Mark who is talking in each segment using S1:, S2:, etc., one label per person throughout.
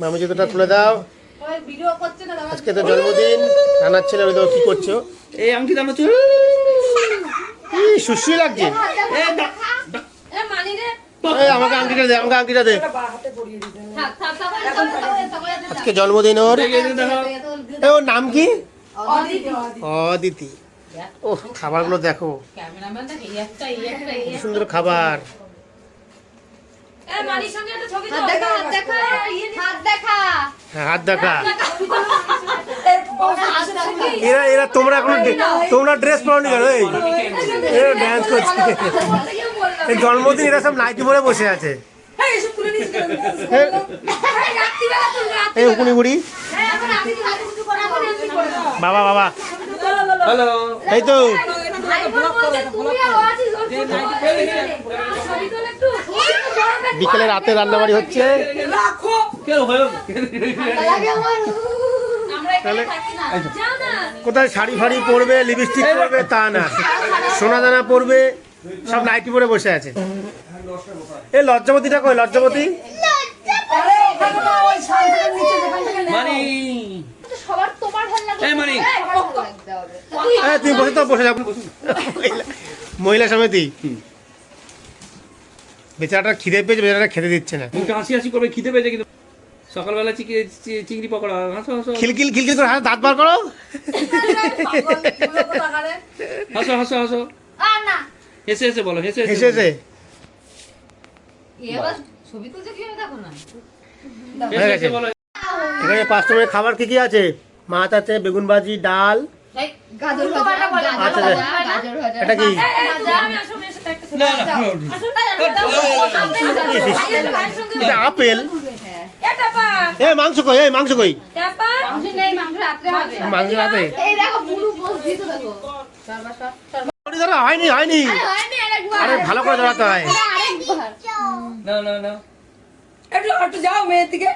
S1: মামি জুতোটা খুলে দাও।
S2: ভিডিও করছে না দাদা
S1: আজকে তো জন্মদিন রান্নার ছেলে ওই কি করছ?
S3: এই আংটি দাম হচ্ছে
S1: কি সুশ্রী লাগছে।
S2: মানি
S1: আমাকে আংটিটা দে আমাকে আংটিটা দে। আজকে জন্মদিন ওর। ওর নাম কি?
S2: অদিতি।
S1: অদিতি। ও খাবারগুলো দেখো। কি সুন্দর খাবার
S2: এ মানির সঙ্গে একটা ছবি তুলো দেখা হাত দেখা হাত দেখা।
S1: হ্যাঁ, হাত দেখা।
S2: হাত দেখা
S1: এরা এরা তোমরা এখন তোমরা ড্রেস কেন? এই এরা ড্যান্স করছে। এই জন্মদিন এরা সব নাইটি পরে বসে আছে। এই উকুনি বুড়ি। বাবা বাবা।
S3: হ্যালো।
S1: এই তো। বিকেলে রাতে রান্নাবাড়ি হচ্ছে। তাহলে কোথায় শাড়ি ফাড়ি পরবে লিপস্টিক পরবে তা না। সোনা দানা পরবে। সব নাইটি পরে বসে আছে। এই লজ্জাবতীটা কই লজ্জাবতী?
S3: মানি
S2: সবার তোমার
S1: তুমি বসে তো বসে যাও। মহিলা- সমিতি। বেচারাটা খিদে পেয়েছে বেচারাটা খেতে দিচ্ছে না।
S3: মুখটা হাসি হাসি করবে খিদে পেয়েছে কিন্তু। সকালবেলা চিংড়ি পকোড়া। হাসো হাসো।
S1: খিলখিল খিলখিল করে হাত দাঁত বার করো।
S3: হাসো হাসো হাসো। হেসে হেসে বলো হেসে
S1: হেসে হেসে
S3: হেসে। হেসে
S1: এখানে পাঁচ টাকার খাবার কি কি আছে? মাছ আছে বেগুন ভাজি ডাল আচ্ছা, আচ্ছা। এটা কি
S3: না না
S1: এটা আপেল এ মাংস কই এই মাংস কই
S2: মাংস নেই মাংস রাত্রে হবে
S1: মাংস রাতে
S2: এই দেখো পুরো পোস্ট দিতে দেখো
S1: ধরো হয়নি হয়নি আরে ভালো করে ধরাতে হয়
S3: না না না
S4: একটু একটু যাও মেয়ের দিকে।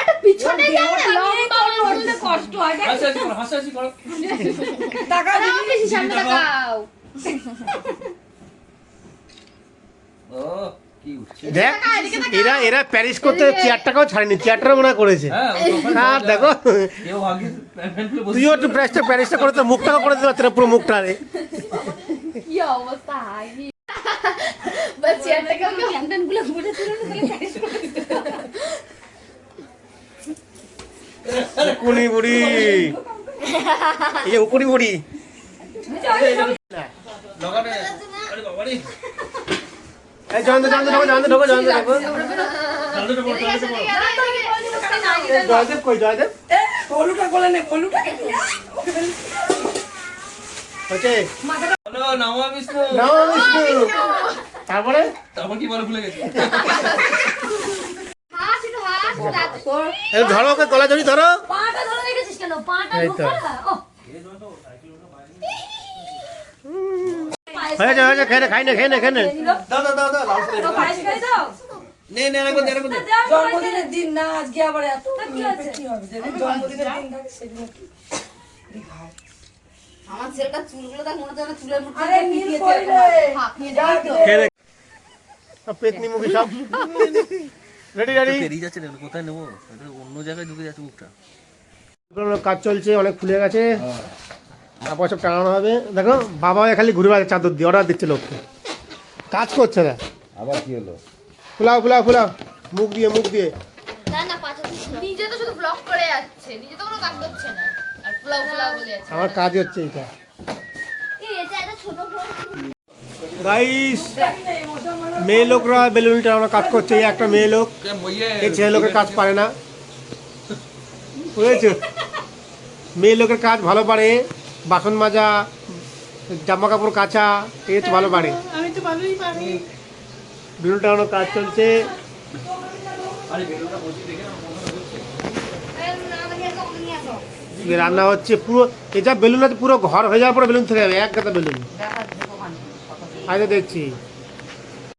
S2: একটা পিছনে যাও না লম্বা উঠতে কষ্ট হয়
S3: হাসি হাসি করো হাসি হাসি করো।
S2: তাকাও বেশি সামনে তাকাও।
S3: ও
S1: দেখ এরা এরা প্যারিস করতে চেয়ার টাকাও ছাড়েনি চেয়ারটা মনে করেছে।
S3: হ্যাঁ
S1: আর দেখো।
S3: আগে প্যান্টগুলো বসে
S1: তুইও একটু প্যারিসটা প্যারিসটা করে তো মুখটাকে করে দিতে পারছে না পুরো মুখটা রে
S2: কি অবস্থা বাস চেয়ারটাকে আমাকে গুলো ঘুরে ছিল না তাহলে প্যারিস করে দিতে
S1: উকুনি বুড়ি এই যে উকুনি বুড়ি এই জয়ন্ত জয়ন্ত ঢোকো জয়ন্ত ঢোকো জয়ন্ত ঢোকো। জয়দেব কই জয়দেব?
S4: এ পলুটা কোলে নে
S3: হ্যালো বিষ্ণু।
S1: নাও বিষ্ণু। তারপরে?
S3: তারপর কি বলে ভুলে গেছি
S2: হাস একটু হাস
S1: এই ধরো ওকে গলা ধরি ধরো।
S2: পাটা ধরে রেখেছিস কেন? পাটা
S1: এই তো।
S2: ঢোকা ও।
S1: হয়েছে হয়েছে খেয়ে খাই না খেয়ে নে খেয়ে নে।
S3: দাও দাও দাও দাও লাল করে
S2: তো পায়েস খাই দাও?
S3: নে নে রাখো দে রাখো
S4: জন্মদিনের দিন না আজকে আবার এত মেপে কি হবে জন্মদিনের দিন থাকে সেদিন কি
S2: আমার ছেলেটা চুলগুলো দেখ মনে হচ্ছে চুলের মুঠি
S4: আরে নীল কই রে।
S2: হাঁপিয়ে দেয় তো
S1: খেয়ে নে। সব পেতনি মুখি সব। রেডি রেডি
S3: যাচ্ছে কোথায় নেব? অন্য জায়গায় ঢুকে যাচ্ছে মুখটা।
S1: কাজ চলছে অনেক খুলে গেছে। তারপর সব টাঙানো হবে। দেখো বাবা খালি ঘুরে বেড়াচ্ছে চাদর দিয়ে অর্ডার দিচ্ছে লোককে। কাজ করছে না
S5: আবার কি হলো?
S1: ফুলাও ফুলাও ফুলাও। মুখ দিয়ে মুখ দিয়ে।
S2: না না পাঁচ নিজে তো শুধু ব্লক করে যাচ্ছে নিজে তো কোনো কাজ করছে না। আর ফুলাও ফুলাও বলে যাচ্ছে।
S1: আমার কাজ হচ্ছে এটা
S2: এই ছোট
S1: গাইস মেয়ে লোকরা বেলুন টানানো কাজ করছে এই একটা মেয়ে লোক এই ছেলে লোকের কাজ পারে না। বুঝেছ? মেয়ে লোকের কাজ ভালো পারে বাসন মাজা জামা কাপড় কাচা এই হচ্ছে ভালো পারে।
S4: আমি তো
S1: বেলুন টানানোর কাজ চলছে। রান্না হচ্ছে পুরো এটা বেলুন আছে পুরো ঘর হয়ে যাওয়ার পরে বেলুন থেকে যাবে এক গাদা বেলুন। আজ দেখছি।